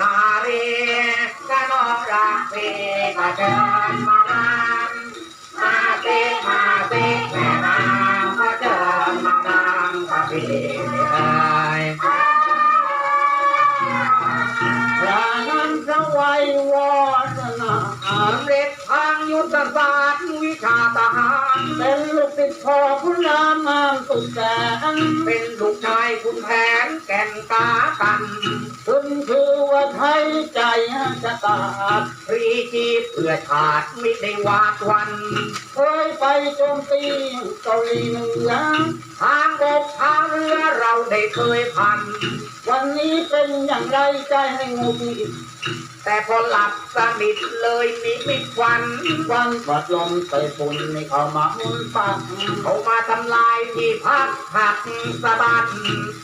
นาเรกนองรักพีก็เดินมานานมาสิมาสิแม่นางก็เดินมานานกับพี่เอ้ยพระนั้นพระไวัยวฒนาอาเร็จทางยุทธศาสตร์วิชาทหารเป็นลูกติดพ่อง สุดแสนเป็นลูกชายคุณแผนแก่นตากันขึ้นคือว่าไทยใจจะตาดพรีจีเพื่อชาติไม่ได้วาดวัน เคยไปโจมตีเกาหลีเหนือ ทางบกทางเรือเราได้เคยพันวันนี้เป็นอย่างไรใจให้งงงิดแต่พอหลับสนิทเลยนิมิตวันวันปัดลมใส่ฝุ่นในเข้ามามุนปักเขามาทำลายที่พักหักสะบัด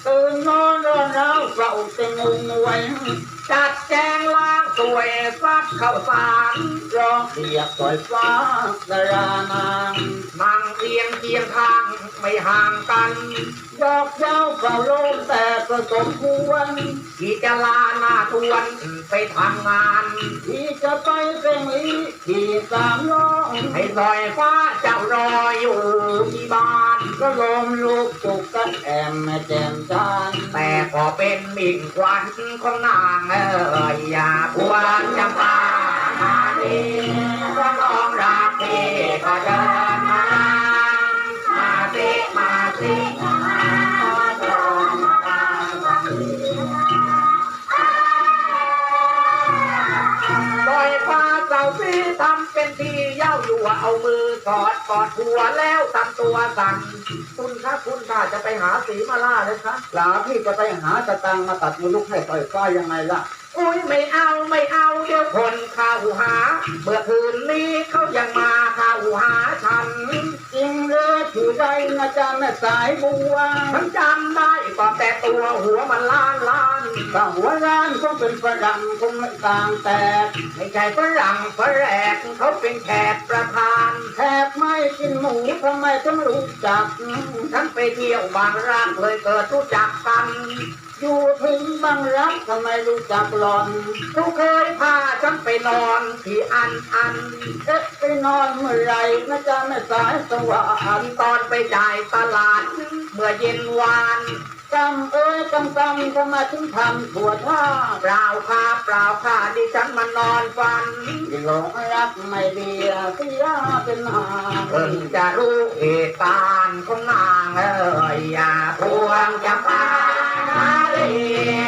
ตื่นนอนร้อนร้าวเราจะงงไว้ จัดแจงล้างสวยซัดเข้าสารร้องเสียกสอยฟ้าสรานางนั่งเอียงเทียงข้างไม่ห่างกัน ดอกเย้าเฝ้าโลมแต่ประสมควรที่จะลาหน้าทวนไปทำงาน ที่จะไปเร่งลีที่สามล้อให้ลอยฟ้าเจ้ารออยู่ที่บ้านก็ลมลูกจุกกันแอมแจ่มจานแต่พอเป็นมิ่งควันของนางเอ๋ยอย่าพวนจำปามาดีก็ลองรักพี่ก็เดินมามาสิมาสิ เป็นทีเย้าอยู่เอามือกอดกอดหัวแล้วทำตัวสั่นคุณคะคุณค่ะจะไปหาสีมาล่าเลยคะหลาพี่จะไปหาตะตังมาตัดมือลูกให้ต่อยฟ้ายังไงล่ะอุ้ยไม่เอาไม่เอาเดี๋ยวคนเข้าหาเมื่อคืนนี้เขายังมาเข้าหาฉันจริงเลยถือได้นะจ๊ะแม่สายบัวฉันจำได้ก็แต่ตัวหัวมันล้านล้าน ถ้าหัวร้านก็เป็นฝรั่งคงไม่ต่างแตกไม่ใช่ฝรั่งฝแรกเขาเป็นแขกประธานแขกไม่กินหมูทำไมต้องรู้จักฉันไปเที่ยวบางรักเลยเกิดรู้จักกันอยู่ถึงบางรักทำไมรู้จักหลอนเขาเคยพาฉันไปนอนที่อันอันเอ๊ะไปนอนเมื่อไรนะจ๊ะแม่สายสว่างตอนไปจ่ายตลาด เมื่อเย็นวาน กำเอ้ยกำกำทำไมถึงทำถั่วท่าเปล่าค่ะเปล่าค่ะดิฉันมานอนฟันหลงรักไม่เดียเสียเป็นหาเพิ่งจะรู้เหตุการณ์ของนางเอ้ยอย่าพวงจะมามาลีถ้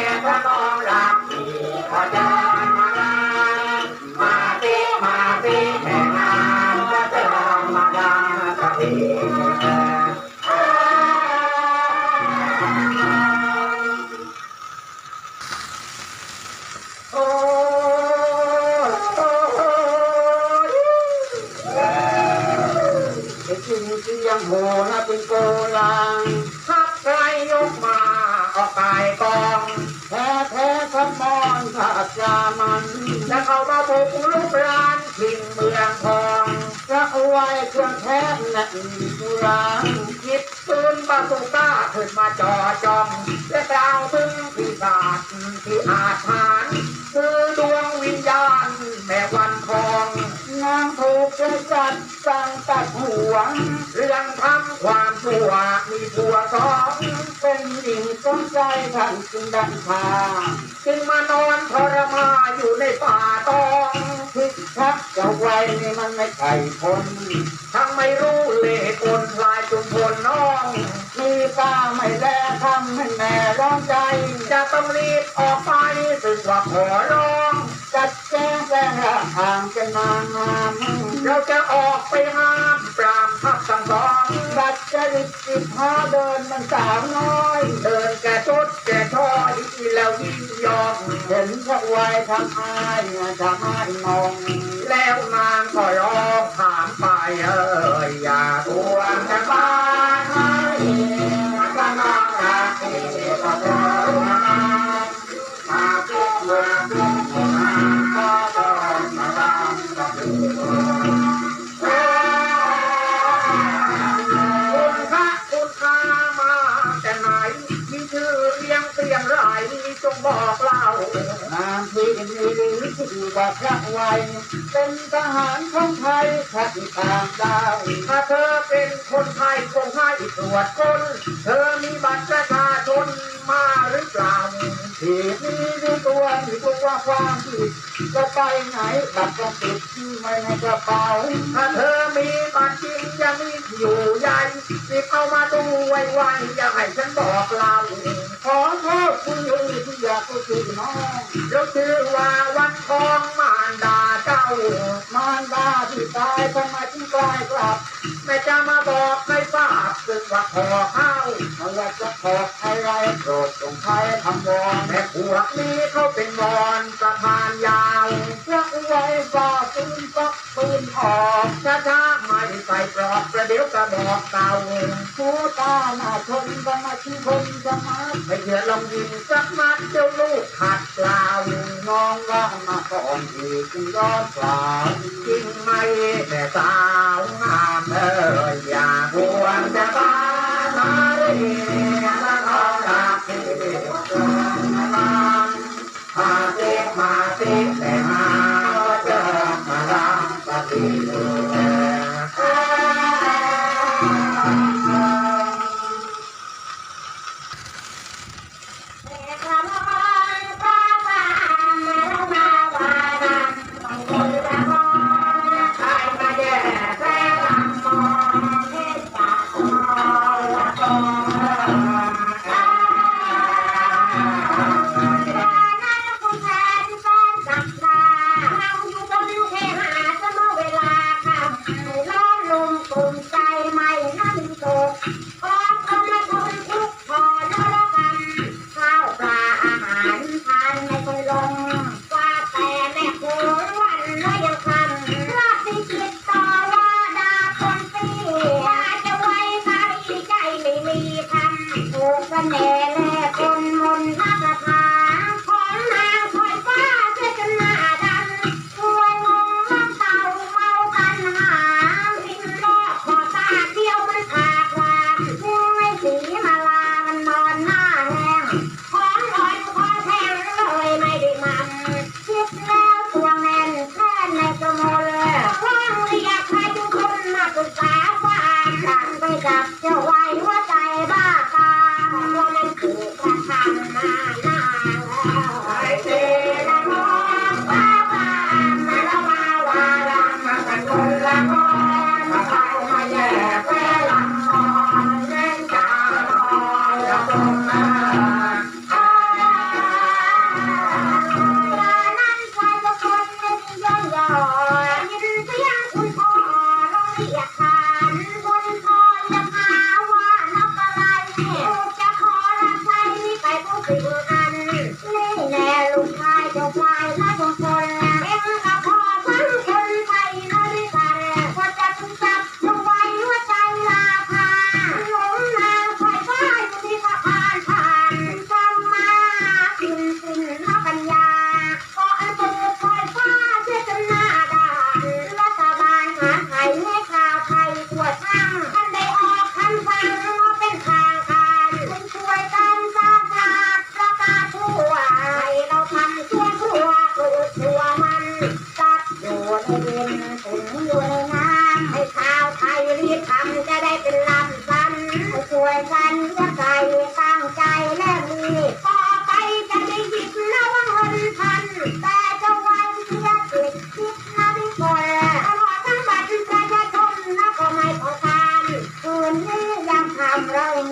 ถิ่องทองจะอาไว้เครื่องแท้แน่นตุลางหยิบปืนบาสุก้าขึ้นมาจ่อจองและกล่าวถึงปีศาจที่อาถรรพ์คือดวงวิญญาณแม่วันทองนางถูกจะจัดสั่งตัดหัวเรื่องทำความชั่วมีผัวสองเป็นหญิงสนใจท่านจึงดันพาจึงมานอนทรมาอยู่ในป่าตอง จะไว้นี่มันไม่ใช่คนทั้งไม่รู้เล่ห์กลลายจุมพลน้อง มีตาไม่แลทำให้แม่ร้อนใจ จะต้องรีบออกไปสึกว่าขอร้องจัดแจ้งแจ้งห่างกันนานนานเราจะออกไปห้ามปรามทับทั้งสองบัดจะริตสิบหาเดินมันสาวน้อย เดินแก่ชด ยินยอมเห็นพระไว้ทำไมทำไมมองแล้วนางก็ร้องถามไปเอ้ยอย่าทวจะบ้า ว่าพระไวยเป็นทหารของไทยขัดต่างดาวถ้าเธอเป็นคนไทยคงให้ตรวจคน เธอมีบัตรประชาชนมาหรือเปล่าที่มีดีตัวมีตัวความผิดจะไปไหนบัตรก็ติดที่ไม่ในกระเป๋า ถ้าเธอมีบัตรจริงยังมีอยู่ใหญ่รีบเอามาดูไวๆอย่าให้ฉันบอกเรา ขอโทษคุณยู่ที่อยากก็คือน้องเราชื่อว่าวันทองมารดา เจ้ามารดาที่ตายทำไมถึงกลายกลับแม่จะมาบอกไม่ทราบสึกว่าขอเข้าเขาอยากจะขออะไรโปรดจงใช้คำวอนแต่พวกนี้เขาเป็นบอนสะพานยาวพระไว้ฝ่าปืนปักปืนออกช้าช้าไม่ใส่ปลอกประเดี๋ยวกระบอกเก่าผู้ตาหน้าชนกันมาที่คนจะมาไม่เชื่อลองยิงสักนัดเจ้าลูกขัดเปล่าน้องว่ามาก่อนอีกจึงย้อนกล่าวจริงไหมแต่สาวงามเอ้ยอย่าหวงจะบ้ามาเรียนมาขอรักที่มามาเจ็บมาติดแต่มาก็เจอมาลังปฏิเเสน่ห์แล่คนมนต์ทักทาของนางคอยฟ้าเสื้อจนหน้าดำช่วยงงล้องเต่าเมาตันหาพินรอบขอตาเดียวมันขาดวามไม่สีมาลามันนอนหน้าแห้งของอ่อนคอแทงเลยไม่ได้มันคิดแล้วตัวแน่นแค่ในกระโมเลยร้องเรียกใครทุกคนมาปรึกษาความดังไปกับ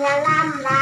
ya lamba.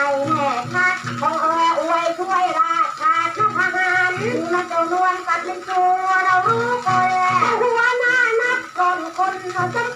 ให้แม่ทัดของเอออวยช่วยราชาททหารมาเจ้านวนกันเป็นตัวเรารู้ก่นแล้วหัวหน้านับก่อนคนเขาจะ